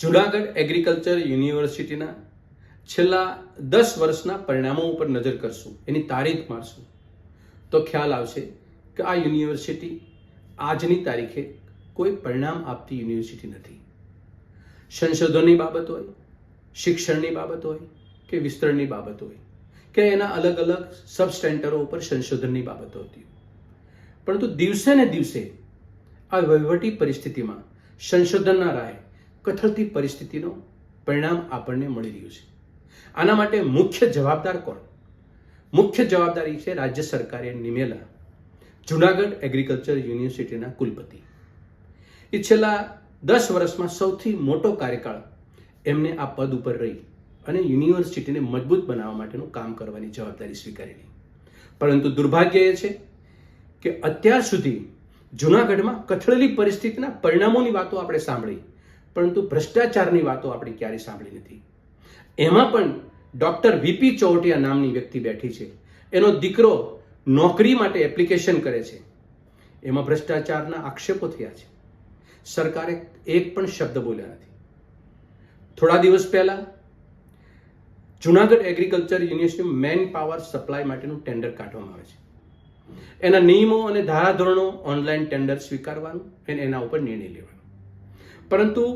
Junagadh agriculture યુનિવર્સિટીના છેલ્લા દસ વર્ષના પરિણામો ઉપર નજર કરશું, એની તારીખ મારશું. તો ખ્યાલ આવશે કે આ યુનિવર્સિટી આજની તારીખે કોઈ પરિણામ આપતી યુનિવર્સિટી નથી. સંશોધનની બાબત હોય, શિક્ષણની બાબત હોય કે વિસ્તરણની બાબત હોય, કે એના અલગ અલગ સબ સેન્ટરો ઉપર સંશોધનની બાબતો હતી પરંતુ દિવસે ને દિવસે આ વહીવટી પરિસ્થિતિમાં સંશોધનના રાહે કથળતી પરિસ્થિતિનો પરિણામ આપણને મળી રહ્યું છે. આના માટે મુખ્ય જવાબદાર કોણ? મુખ્ય જવાબદારી છે રાજ્ય સરકારે નિમેલા જુનાગઢ એગ્રીકલ્ચર યુનિવર્સિટીના કુલપતિ. એ છેલ્લા દસ વર્ષમાં સૌથી મોટો કાર્યકાળ એમને આ પદ ઉપર રહી અને યુનિવર્સિટીને મજબૂત બનાવવા માટેનું કામ કરવાની જવાબદારી સ્વીકારેલી. પરંતુ દુર્ભાગ્ય એ છે કે અત્યાર સુધી જુનાગઢમાં કથળેલી પરિસ્થિતિના પરિણામોની વાતો આપણે સાંભળી પરંતુ ભ્રષ્ટાચારની વાતો આપણે ક્યારેય સાંભળી નથી. એમાં પણ ડૉક્ટર વીપી ચૌટિયા નામની વ્યક્તિ બેઠી છે. એનો દીકરો નોકરી માટે એપ્લિકેશન કરે છે. એમાં ભ્રષ્ટાચારના આક્ષેપો થયા છે. સરકારે એક પણ શબ્દ બોલ્યા નથી. થોડા દિવસ પહેલા Junagadh agriculture university man power supply માટેનું ટેન્ડર કાઢવામાં આવે છે. એના નિયમો અને ધારાધોરણો ઓનલાઈન ટેન્ડર સ્વીકારવાનું અને એના ઉપર નિર્ણય લેવાનો. પરંતુ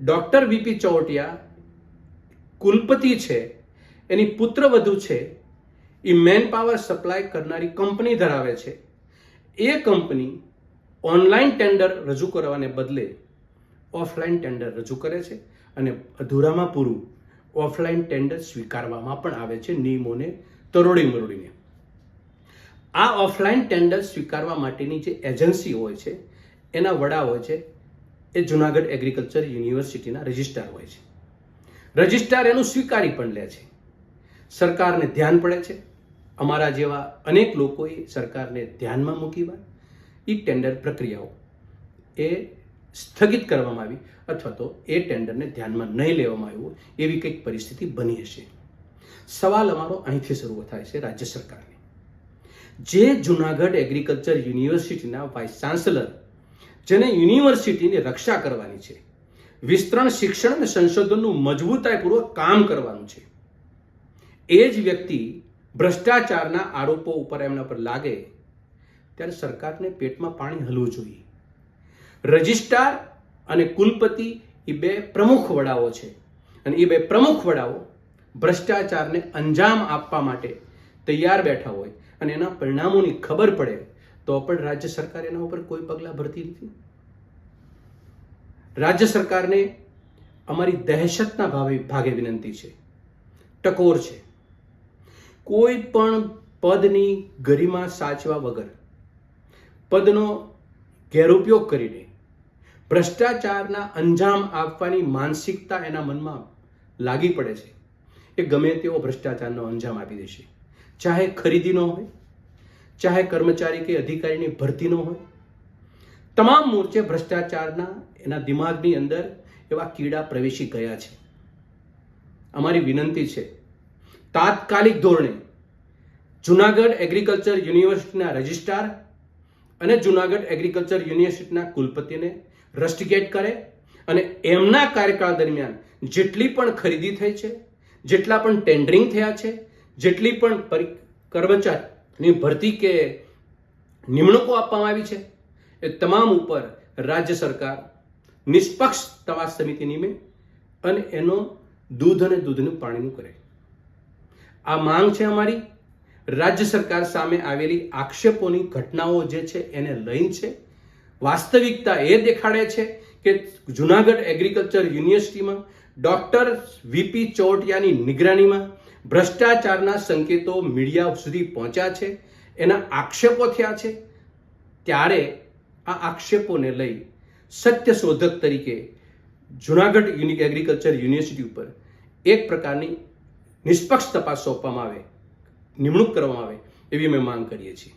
ડોક્ટર વીપી ચૌટિયા કુલપતિ છે, એની પુત્રવધુ છે, એ મેન પાવર સપ્લાય કરનારી કંપની ધરાવે છે. એ કંપની ઓનલાઈન ટેન્ડર રજૂ કરવાને બદલે ઓફલાઈન ટેન્ડર રજૂ કરે છે અને અધૂરામાં પૂરું ઓફલાઈન ટેન્ડર સ્વીકારવામાં પણ આવે છે નિયમોને તરોડી મરોડીને. આ ઓફલાઈન ટેન્ડર સ્વીકારવા માટેની જે એજન્સી હોય છે, એના વડા હોય છે એ જુનાગઢ એગ્રીકલ્ચર યુનિવર્સિટીના રજિસ્ટ્રાર હોય છે. રજિસ્ટ્રાર એનું સ્વીકારી પણ લે છે. સરકારને ધ્યાન પડે છે. અમારા જેવા અનેક લોકોએ સરકારને ધ્યાનમાં મૂકી વાત એ ટેન્ડર પ્રક્રિયાઓ એ સ્થગિત કરવામાં આવી અથવા તો એ ટેન્ડરને ધ્યાનમાં નહીં લેવામાં આવ્યું એવી કંઈક પરિસ્થિતિ બની હશે. સવાલ અમારો અહીંથી શરૂ થાય છે રાજ્ય સરકારને. જે જુનાગઢ એગ્રીકલ્ચર યુનિવર્સિટીના વાઇસ ચાન્સલર જેને યુનિવર્સિટીની રક્ષા કરવાની છે. વિસ્તરણ શિક્ષણ અને સંશોધનનું મજબૂતાઈપૂર્વક કામ કરવાનું છે. એ જ વ્યક્તિ ભ્રષ્ટાચારના આરોપો ઉપર એમના પર લાગે, ત્યારે સરકારને પેટમાં પાણી હલવું જોઈએ. રજિસ્ટ્રાર અને કુલપતિ એ બે પ્રમુખ વડાઓ છે. અને એ બે પ્રમુખ વડાઓ ભ્રષ્ટાચારને અંજામ આપવા માટે તૈયાર બેઠા હોય અને એના પરિણામોની ખબર પડે તો પણ રાજ્ય સરકાર એના ઉપર કોઈ પગલાં ભરતી નથી. રાજ્ય સરકારને અમારી દહેશતના ભાવે ભાગે વિનંતી છે. ટકોર છે. કોઈ પણ પદની ગરિમા સાચવા વગર પદનો ગેરઉપયોગ કરીને ભ્રષ્ટાચારના અંજામ આપવાની માનસિકતા એના મનમાં લાગી પડે છે. એ ગમે તેવો ભ્રષ્ટાચારનો અંજામ આપી દેશે. ચાહે ખરીદીનો હોય ચાહે કર્મચારી કે અધિકારીની ભરતીનો હોય. તમામ મોરચે ભ્રષ્ટાચારના એના દિમાગની અંદર એવા કીડા પ્રવેશી ગયા છે. અમારી વિનંતી છે, તાત્કાલિક ધોરણે જુનાગઢ એગ્રીકલ્ચર યુનિવર્સિટીના રજિસ્ટ્રાર અને જુનાગઢ એગ્રીકલ્ચર યુનિવર્સિટીના કુલપતિને રસ્ટિકેટ કરે અને એમના કાર્યકાળ દરમિયાન જેટલી પણ ખરીદી થઈ છે, જેટલા પણ ટેન્ડરિંગ થયા છે, જેટલી પણ પરી કર્મચારીની ભરતી કે નિમણૂકો આપવામાં આવી છે એ તમામ ઉપર રાજ્ય સરકાર નિષ્પક્ષ તપાસ સમિતિ નિમે અને એનો દૂધ અને દૂધનું પાણીનું કરે. આ માંગ છે અમારી. રાજ્ય સરકાર સામે આવેલી આક્ષેપોની ઘટનાઓ જે છે એને લઈને છે. વાસ્તવિકતા એ દેખાડે છે કે જુનાગઢ એગ્રીકલ્ચર યુનિવર્સિટીમાં ડોક્ટર વીપી ચોટિયાની નિગરાનીમાં ભ્રષ્ટાચારના સંકેતો મીડિયા સુધી પહોંચ્યા છે, એના આક્ષેપો થયા છે. ત્યારે આ આક્ષેપોને લઈ સત્ય શોધક તરીકે જુનાગઢ યુનિક એગ્રીકલ્ચર યુનિવર્સિટી ઉપર એક પ્રકારની નિષ્પક્ષ તપાસ સોંપવામાં આવે, નિમણૂક કરવામાં આવે એવી અમે માંગ કરીએ છીએ.